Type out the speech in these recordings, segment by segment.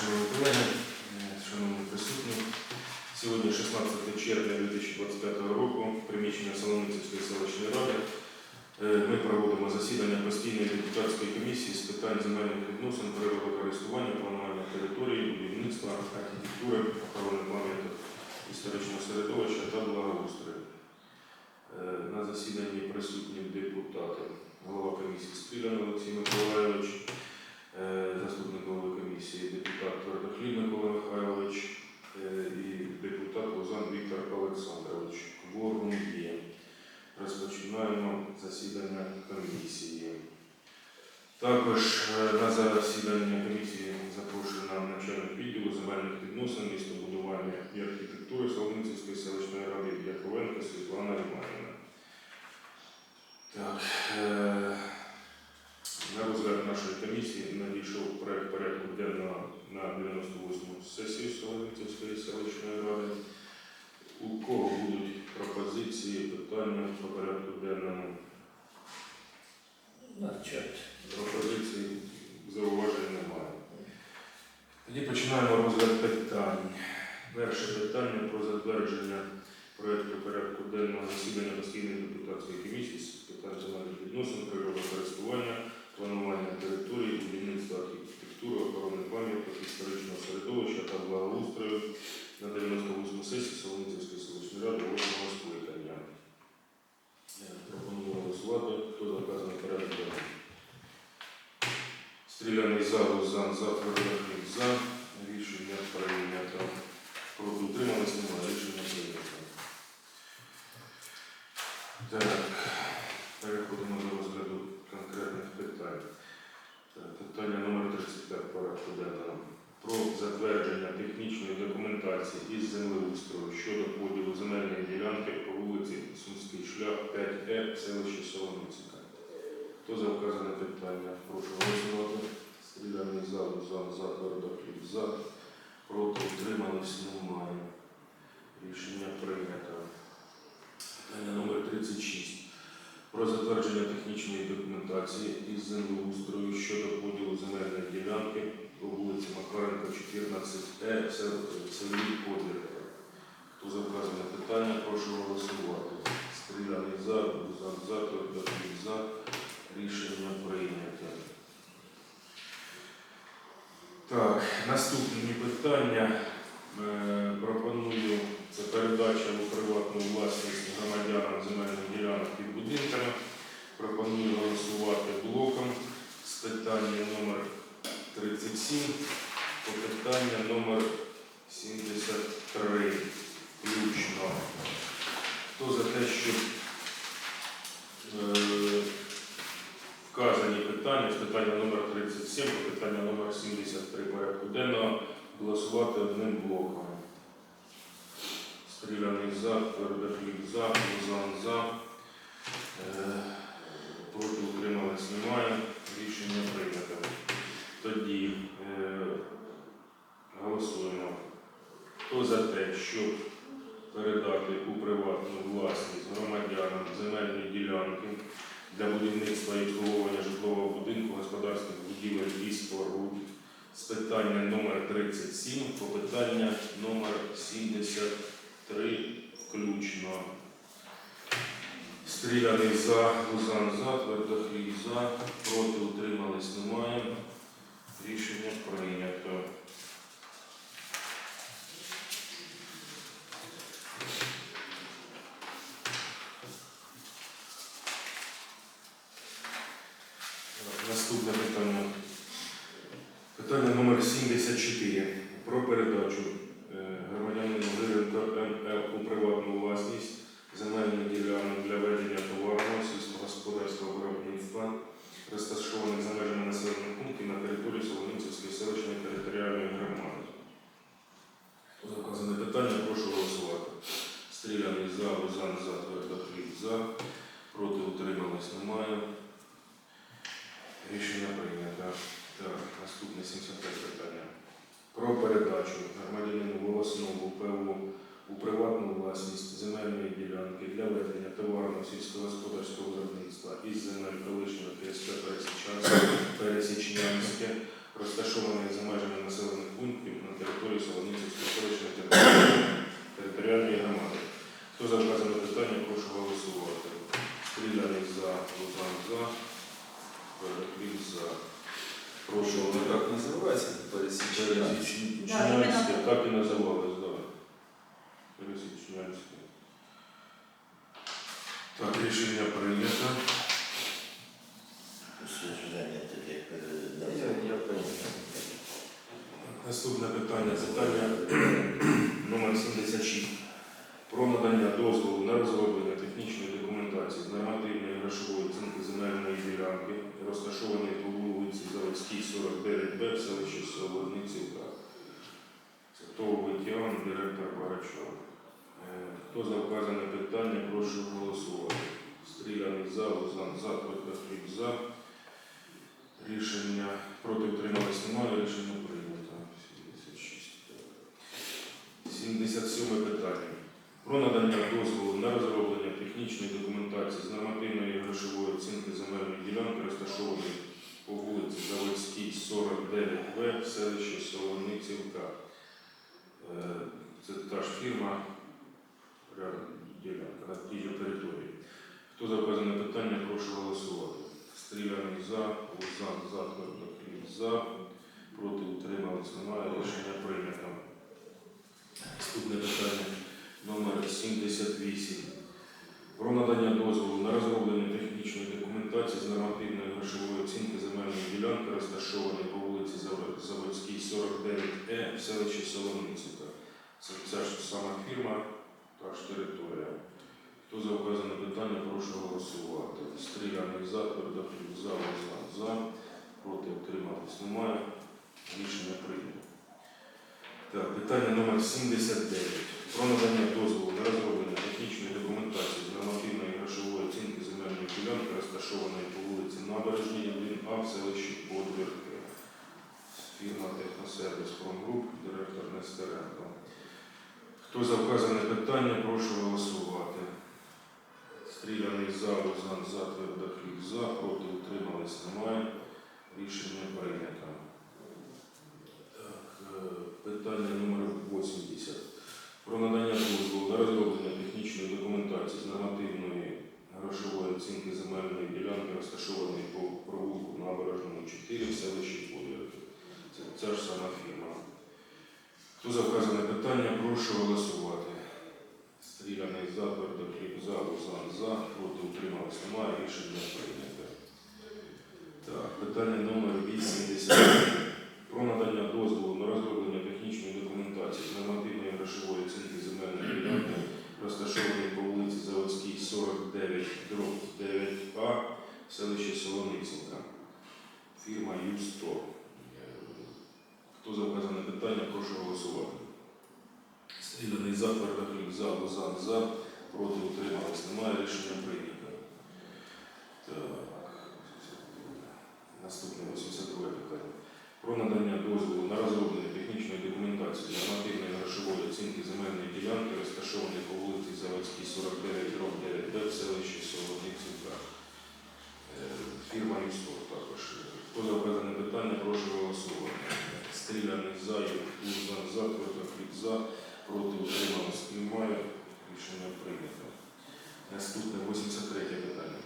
шановні колеги, е, шановні присутні. Сьогодні 16 червня 2025 року, приміщення Солоницької селищної ради. Е, Ми проводимо засідання постійної депутатської комісії з питань земельних відносин, природокористування, планування території, будівництва, архітектури, охорони пам'яток історичного середовища та благоустрою. Е, На засіданні присутні депутати, голова комісії Стрілян Олексій Миколайович, заступник голови комісії, депутат Твердохліб Микола Михайлович е, і депутат Лозан Віктор Олександрович. Кворум є. Розпочинаємо засідання комісії. Також е, на засідання комісії запрошена начальник відділу земельних відносин, містобудування і архітектури Солоницької селищної ради Яковенко Світлана Романівна. Так, е, на розгляд нашої комісії надійшов проект порядку денного на 98-му сесію Солоницької селищної ради. У кого будуть пропозиції, питання по порядку денному? Начать. Пропозицій зауважень немає. Тоді починаємо розгляд питань. Перше питання про затвердження проєкту порядку денного засідання постійної депутатської комісії з питань земельних відносин, природокористування, планування території, будівництва історичного середовища та благоустрою на 98 сесії Солоницької селищної ради 8 скликання. Е, Пропоную голосувати. Хто за вказаний? Стріляний за, Лозан, за, Твердохліб, за. Рішення прийнято. Проти утримались немає. Рішення прийнято. Так, переходимо до розгляду конкретних питань. Так, питання номер 35 порядку денного. Про затвердження технічної документації із землеустрою щодо поділу земельної ділянки по вулиці Сумський шлях 5Е в селищі Солоницька. Хто за вказане питання? Прошу голосувати. Стріляний за, за, за, Твердохліб, за. Проти утримались немає. Рішення прийнято. Питання номер 36. Про затвердження технічної документації із землеустрою щодо поділу земельної ділянки по вулиці Макаренка, 14Е в селі Подвірка. Хто за вказане питання, прошу голосувати. Стріляний за, за, за, Твердохліб, за. Рішення прийнято. Так, наступні питання. Е, пропоную це передача у приватну власність громадянам земельних ділянок під будинками. Пропоную голосувати блоком з питання номер 37 по питання номер 73 включно. Хто за те, щоб е, вказані питання питання номер 37 по питання номер 73 порядку денного голосувати одним блоком. Стріляний за, Твердохліб за, Лузан за. Е, Проти утримались немає. Рішення прийнято. Тоді е, голосуємо. Хто за те, щоб передати у приватну власність громадянам земельні ділянки для будівництва і обслуговування житлового будинку, господарських будівель і споруд з питання номер 37 по питання номер 73 включно. Стріляний за, Лузан за, Твердохліб за, проти утримались немає. Рішення прийнято. Наступне питання. Питання номер 74 про передачу е, громадянину Гиренко МЛ у приватну власність земельних ділянок для ведення товарного сільськогосподарського виробництва, розташованих за межами населених пунктів на території Солоницької селищної територіальної громади. Хто за вказане питання, прошу голосувати. Стріляний за, Лузан за, Твердохліб за, проти утримались немає. Рішення прийнято. Так, наступне 75 питання. Про передачу громадянину Волоснову ПУ у приватну власність земельної ділянки для ведення товарного сільськогосподарського виробництва із земель колишнього ТСП Пересічанське, Пересічнянське, розташованих за межами населених пунктів на території Солоницької селищної територіальної- територіальної громади. Хто за вказане питання, прошу голосувати. Стріляний за, Лузан за, Переклів за. Прошу Воно так називається пересічення. Пересічнянське, так і називалось, да. Пересічнянське. Так, рішення прийнято. Я, я понял. Наступне питання. Питання номер 76. Про надання дозволу на розроблення технічної документації з нормативної грошової оцінки земельної ділянки, розташованої по вулиці Заводській, 49Б в селищі Солодницівка. Це ТОВ директор Багачов. Е, Хто за вказане питання, прошу голосувати. Стріляний за, Лозан за, Твердохліб за. Рішення проти утримались немає, рішення прийнято. 76. 77 питання. Про надання дозволу на розроблення технічної документації з нормативної грошової оцінки земельної ділянки, розташованої по вулиці Заводській, 49В в селищі Солоницівка. Е, Це та ж фірма, ділянка на тій території. Хто за вказане питання, прошу голосувати. Стріляний за, Лузан за, Твердохліб за, проти утримались немає, рішення прийнято. Наступне питання номер 78. Про надання дозволу на розроблення технічної документації з нормативної грошової оцінки земельної ділянки, розташованої по вулиці Заводській, 49Е в селищі Солоницівка. Це ця ж сама фірма, та ж територія. Хто за вказане питання, прошу голосувати. Стріляний за, Твердохліб за, Лозан за, проти утримались немає. Рішення прийнято. Так, питання номер 79. Про надання дозволу на розроблення технічної документації з нормативної грошової оцінки земельної ділянки, розташованої по вулиці Набережній, 1А в селищі Подвірки. Фірма Техносервіс Промгруп, директор Нестеренко. Хто за вказане питання, прошу голосувати. Стріляний за, Лозан за, Твердохліб за, проти утримались немає. Рішення прийнято. Питання номер 80. Про надання дозволу на розроблення технічної документації з нормативної грошової оцінки земельної ділянки, розташованої по провулку Набережному 4 в селищі Подвірки. Це ця ж сама фірма. Хто за вказане питання, прошу голосувати. Стріляний за, Твердохліб за, Лузан за, проти утримались немає, рішення прийнято. Так, питання номер 80. Про надання дозволу на розроблення технічної документації з нормативної грошової оцінки земельної ділянки, розташованої по вулиці Заводській, 49, дроб 9А, в селищі Солоницівка. Фірма Ю100. Е, Хто за вказане питання, прошу голосувати. Стріляний за, Твердохліб за, Лозан за, проти утримались немає, рішення прийнято. Так. Наступне 82 питання. Про надання дозволу на розроблення технічної документації з нормативної грошової оцінки земельної ділянки, розташованої по вулиці Заводській, 49, дроб 9 Б в селищі Солодницівка. Е, Фірма «Юстор» також. Хто за вказане питання, прошу голосувати. Стріляний за, Юркузан за, Твердохліб за, проти утрималось немає. Рішення прийнято. Наступне 83 питання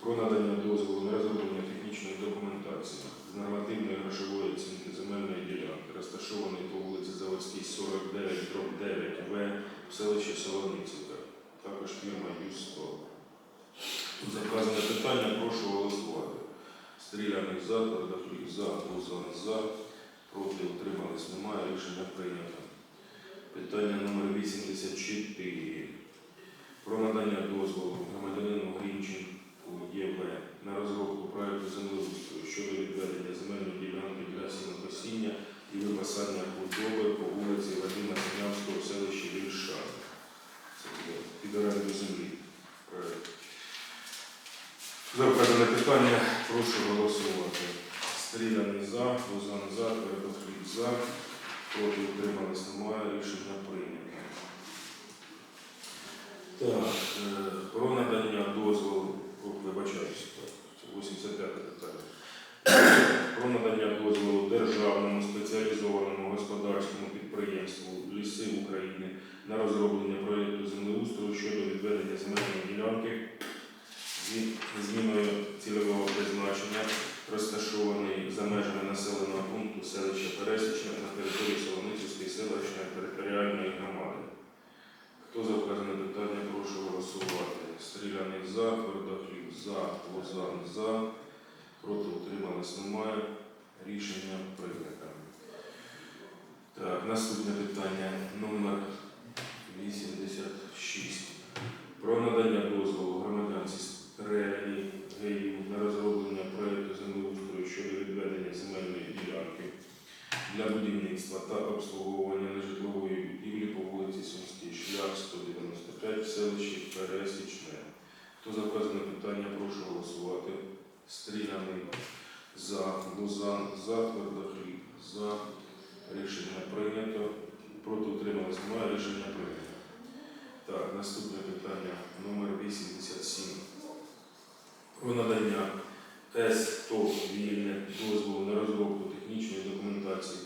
про надання дозволу на розроблення технічної документації з нормативної грошової оцінки земельної ділянки, розташованої по вулиці Заводській, 49, дроб 9 В в селищі Солоницівка. Також фірма ЮСТО. Заказане питання, прошу голосувати. Стріляний за, Твердохліб за, Лузан за, проти утримались немає, рішення прийнято. Питання номер 84. Про надання дозволу громадянину Грінченку ЄВ на розробку проекту землеустрою щодо відведення земельної ділянки для сінокосіння і випасання худоби по вулиці Вадима Синявського в селищі Вільша. Це під оренду землі. За питання прошу голосувати. Стріляний за, Лозан за, Твердохліб за, проти утримались немає, рішення прийнято. Так, е, про надання дозволу, вибачаюся, так, це 85 питання. Про надання дозволу державному спеціалізованому господарському підприємству ліси України на розроблення проєкту землеустрою щодо відведення земельної ділянки зміною цільового призначення, розташованої за межами населеного пункту селища Пересічне на території Солоницької селищної територіальної громади. Хто за вказане питання, прошу голосувати. Стріляний за, Твердохліб за, Лозан за, проти утримались немає. Рішення прийнято. Так, наступне питання номер 86. Про надання дозволу громадянці Стрелі ГЕЮ на розроблення проєкту землеустрою щодо відведення земельної ділянки для будівництва та обслуговування нежитлової будівлі по вулиці Сумський шлях 195 в селищі Пересічне. Хто за вказане питання, прошу голосувати. Стріляний за, Лузан за, Твердохліб за. Рішення прийнято. Проти утримались немає. Рішення прийнято. Так, наступне питання номер 87. Про надання С-ТОВ вільне дозволу на розробку технічної документації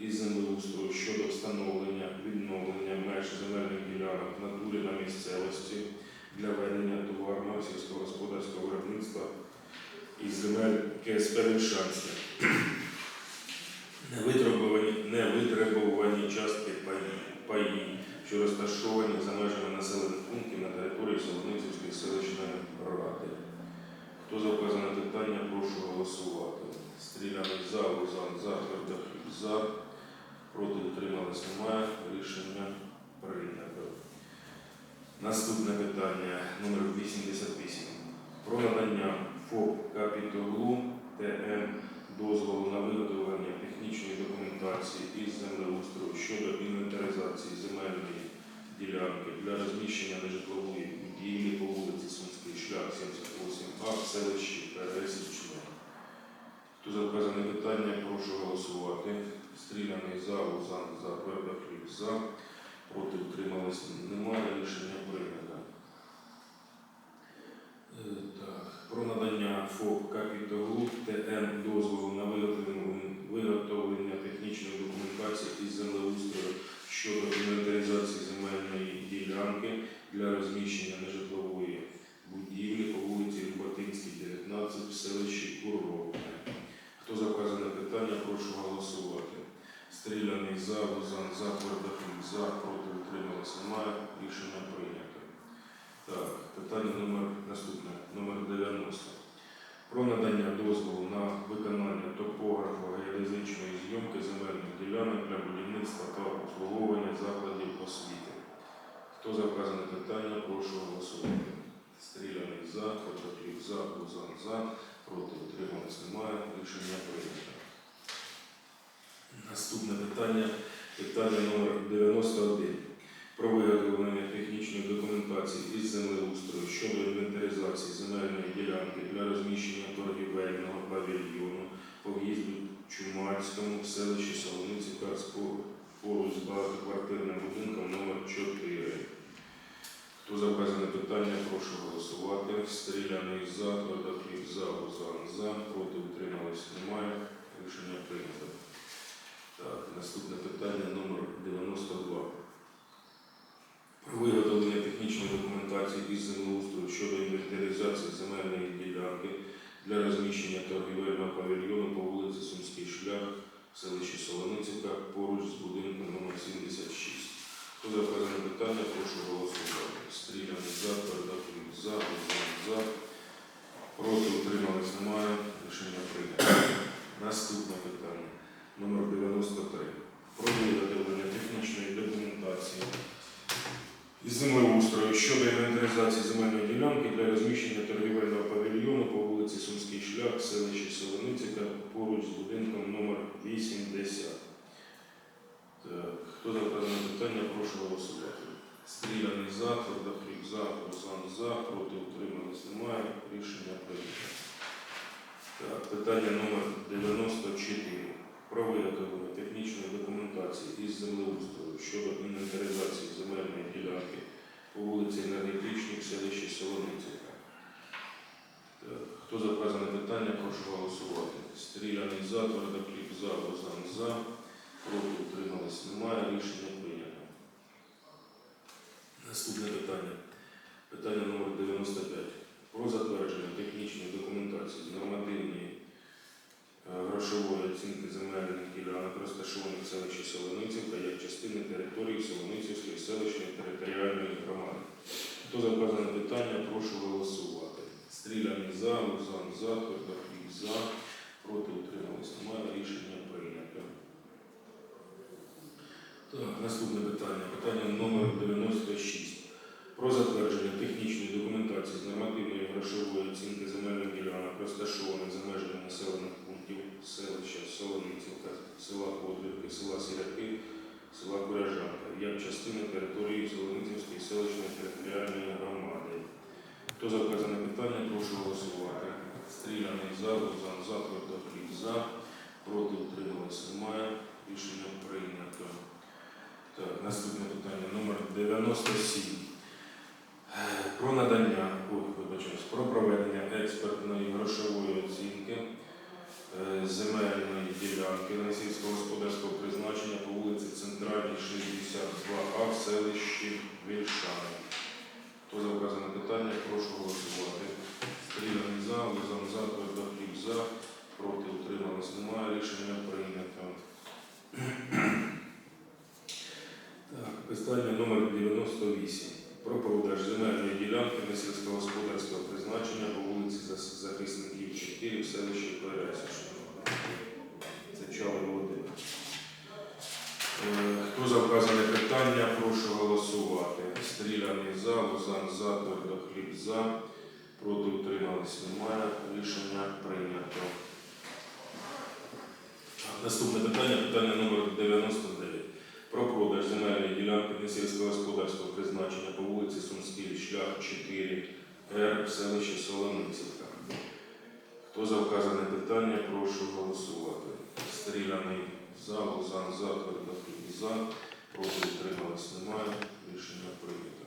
із землеустрою щодо встановлення відновлення меж земельних ділянок в натурі на місцевості для ведення товарного сільськогосподарського виробництва із земель КСП Вільшанське. Невитребувані, невитребувані частки паї, паї, що розташовані за межами населених пунктів на території Солоницької селищної ради. Хто за вказане питання, прошу голосувати. Стріляний за, Лозан за, Твердохліб за. Проти утримались немає. Рішення прийнято. Наступне питання номер 88. Про надання ФОП Капітолу ТМ дозволу на виготовлення технічної документації із землеустрою щодо інвентаризації земельної ділянки для розміщення нежитлової будівлі по вулиці Сумський шлях 78А в селищі Пересічне. Хто за питання, прошу голосувати. Стріляний за, Лузан за, Твердохліб за. Проти утримались немає. Рішення прийнято. Е, Так, про надання ФОП Капіталу ТН дозволу на виготовлення, технічної документації із землеустрою щодо інвентаризації земельної ділянки для розміщення нежитлової будівлі по вулиці Люботинській, 19 в селищі Куровне. Хто за вказане питання, прошу голосувати. Стріляний за, Лозан за, Твердохліб за, проти утрималось немає. Рішення прийнято. Так, питання номер наступне, номер 90. Про надання дозволу на виконання топографа геодезичної зйомки земельних ділянок для будівництва та обслуговування закладів освіти. Хто за вказане питання, прошу голосувати. Стріляний за, Котоклів за, Лузан за, проти утримались немає. Рішення прийнято. Наступне питання, питання номер 91 про виготовлення технічної документації із землеустрою щодо інвентаризації земельної ділянки для розміщення торгівельного павільйону по в'їзду Чумацькому в селищі Солоницька поруч з багатоквартирним будинком номер 4 Хто за вказане питання, прошу голосувати. Стріляний за, Твердохліб за, Лозан за, проти утримались немає. Рішення прийнято. Так, наступне питання номер 92 виготовлення технічної документації із землеустрою щодо інвентаризації земельної ділянки для розміщення торгівельного павільйону по вулиці Сумський шлях в селищі Солоницька поруч з будинком номер 76. Хто за питання, прошу голосувати. Стріляний за, Твердохліб за, Лозан за. Проти утримались немає. Рішення прийнято. Наступне питання номер 93. Про виготовлення технічної документації із землеустрою щодо інвентаризації земельної ділянки для розміщення торгівельного павільйону по вулиці Сумський шлях, селищі Солоницяка, поруч з будинком номер 80. Так, хто за питання, прошу голосувати. Стріляний за, Твердохліб за, Руслан за, проти утримались немає. Рішення прийнято. Так, питання номер 94 про виготовлення технічної документації із землеустрою щодо інвентаризації земельної ділянки по вулиці Енергетичній в селищі Солоницяка. Так, Хто за вказане питання, прошу голосувати. Стріляний за, Твердокліп за, Лозан за, проти утримались немає, рішення прийнято. Наступне питання. Питання номер 95. Про затвердження технічної документації з нормативної е, грошової оцінки земельних ділянок, розташованих в селищі Солоницівка, як частини території Солоницівської селищної територіальної громади. Хто за вказане питання, прошу голосувати. Стріляний за, Лузан за, Твердохліб за, проти утримались немає, рішення прийнято. Так, наступне питання. Питання номер 96. Про затвердження технічної документації з нормативної грошової оцінки земельних ділянок, розташованих за межами населених пунктів селища Солоницівка, села Подрівки, села Сіряки, села Куряжанка, як частини території Зеленицівської селищної територіальної громади. Хто за вказане питання, прошу голосувати. Стріляний за, Лузан за, Твердохліб за, проти утрималися немає. Рішення прийнято. Так, наступне питання номер 97. Е, Про надання, ой, вибачаюсь, про проведення експертної грошової оцінки е, земельної ділянки на сільськогосподарського призначення по вулиці Центральній 62А в селищі Вільшани. Хто за вказане питання, прошу голосувати. Стріляний за, Лозан за, Твердохліб за, проти утрималось немає, рішення прийнято. Так, питання номер 98. Про продаж земельної ділянки на сільськогосподарського призначення по вулиці Зас- Захисників 4 в селищі Пересічне. Це Чали Володимир. Е, Хто за вказане питання, прошу голосувати. Стріляний за, Лозан за, Твердохліб за, проти утримались немає. Рішення прийнято. Наступне питання, питання номер 99 про продаж земельної ділянки несільськогосподарського призначення по вулиці Сумський, шлях 4 Р в селищі Солоницівка. Хто за вказане питання, прошу голосувати. Стріляний за, Лозан за, Твердохліб за, проти утрималось немає. Рішення прийнято.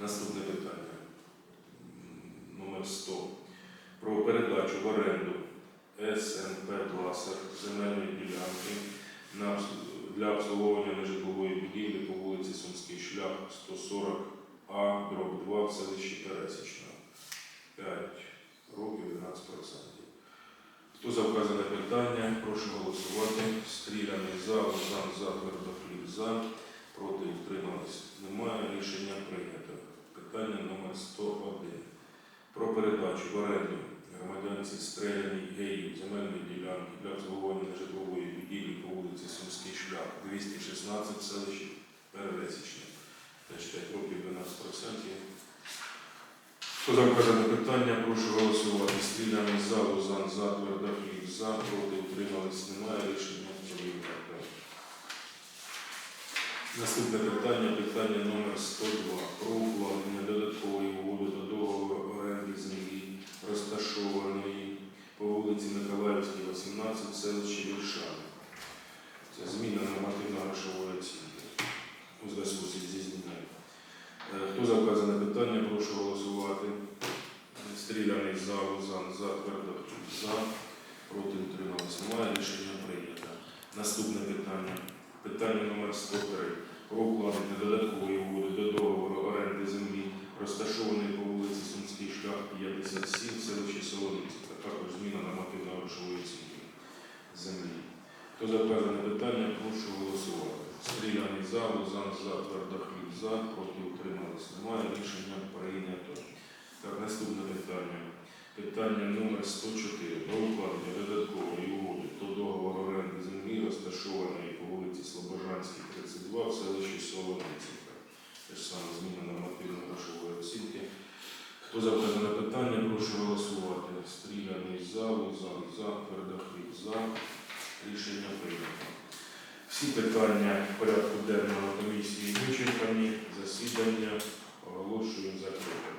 Наступне питання. Номер 100. Про передачу в оренду СНП Бласер земельної ділянки для обслуговування нежитлової будівлі по вулиці Сумський шлях 140А, дроб 2 в селищі Пересічна. 5 років 12%. Хто за вказане питання, прошу голосувати. Стріляний за, Лозан за, Твердохліб за, проти утримались. Немає. Рішення прийнято. Питання номер 101. Передачу в оренду громадянці Стреляній Геїв земельної ділянки для обслуговування нежитлової будівлі по вулиці Сумський шлях 216 в селищі Пересічне. Теж 5 років 12%. Хто за вказане питання, прошу голосувати. Стріляний за, Лозан за, Твердохліб за, проти утримались немає. Рішення прийнято. Наступне питання, питання номер 102 про укладення додаткової угоди до договору оренди землі, розташованої по вулиці Миколаївській, 18, в селищі Віршани. Це зміна нормативно-грошової оцінки у зв'язку зі зміною. Е, Хто за вказане питання, прошу голосувати. Стріляний за, Лузан, за, Твердохліб, за, проти утрималось немає, рішення прийнято. Наступне питання. Питання номер 103 про укладення додаткової угоди до договору оренди землі, розташованої по вулиці Сумський шлях 57 в селищі Солоницька, також зміна нормативної грошової оцінки землі. Хто за вказане питання, прошу голосувати. Стріляний за, Лузан за, Твердохліб за, проти утримались немає, рішення прийнято. Так, наступне питання. Питання номер 104 про укладення додаткової угоди до договору оренди землі, розташованої вулиці Слобожанській, 32 в селищі Солоницівка. Те саме зміна нормативної грошової оцінки. Хто за вказане питання, прошу голосувати. Стріляний за, Лузан за, Твердохліб за. Рішення прийнято. Всі питання порядку денного комісії вичерпані. Засідання оголошую закритим.